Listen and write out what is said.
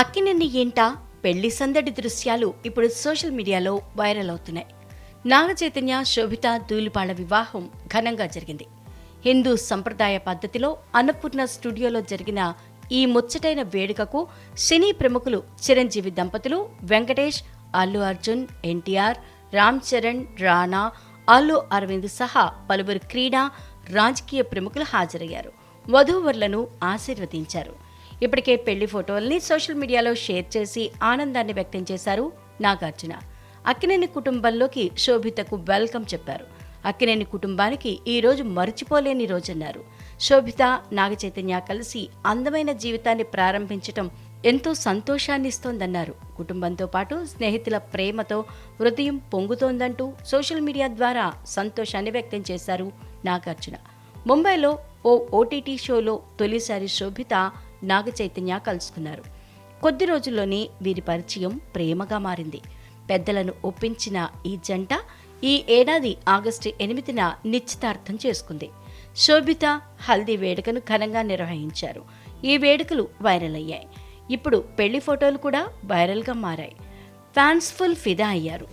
అక్కినేని ఏంటా పెళ్ళి సందడి దృశ్యాలు ఇప్పుడు సోషల్ మీడియాలో వైరల్ అవుతున్నాయి. నాగ చైతన్య శోభిత ధూళిపాళ్ళ వివాహం ఘనంగా జరిగింది. హిందూ సంప్రదాయ పద్ధతిలో అన్నపూర్ణ స్టూడియోలో జరిగిన ఈ ముచ్చటైన వేడుకకు సినీ ప్రముఖులు చిరంజీవి దంపతులు వెంకటేష్ అల్లు అర్జున్ ఎన్టీఆర్ రామ్ చరణ్ రాణా అల్లు అరవింద్ సహా పలువురు క్రీడా రాజకీయ ప్రముఖులు హాజరయ్యారు. వధూవరులను ఆశీర్వదించారు. ఇప్పటికే పెళ్ళి ఫోటోల్ని సోషల్ మీడియాలో షేర్ చేసి ఆనందాన్ని వ్యక్తం చేశారు నాగార్జున. అక్కినేని కుటుంబంలోకి శోభితకు వెల్కమ్ చెప్పారు. అక్కినేని కుటుంబానికి ఈ రోజు మర్చిపోలేని రోజన్నారు. శోభిత నాగచైతన్య కలిసి అందమైన జీవితాన్ని ప్రారంభించటం ఎంతో సంతోషాన్ని ఇస్తోందన్నారు కుటుంబంతో పాటు స్నేహితుల ప్రేమతో హృదయం పొంగుతోందంటూ సోషల్ మీడియా ద్వారా సంతోషాన్ని వ్యక్తం చేశారు నాగార్జున. ముంబైలో ఓ ఓటీటీ షోలో తొలిసారి శోభిత నాగ చైతన్య కలుసుకున్నారు కొద్ది రోజుల్లోనే వీరి పరిచయం ప్రేమగా మారింది. పెద్దలను ఒప్పించిన ఈ జంట ఈ ఏడాది ఆగస్టు ఎనిమిదిన నిశ్చితార్థం చేసుకుంది. శోభిత హల్దీ వేడుకను ఘనంగా నిర్వహించారు. ఈ వేడుకలు వైరల్ అయ్యాయి. ఇప్పుడు పెళ్ళి ఫోటోలు కూడా వైరల్గా మారాయి. ఫ్యాన్స్ ఫుల్ ఫిదా అయ్యారు.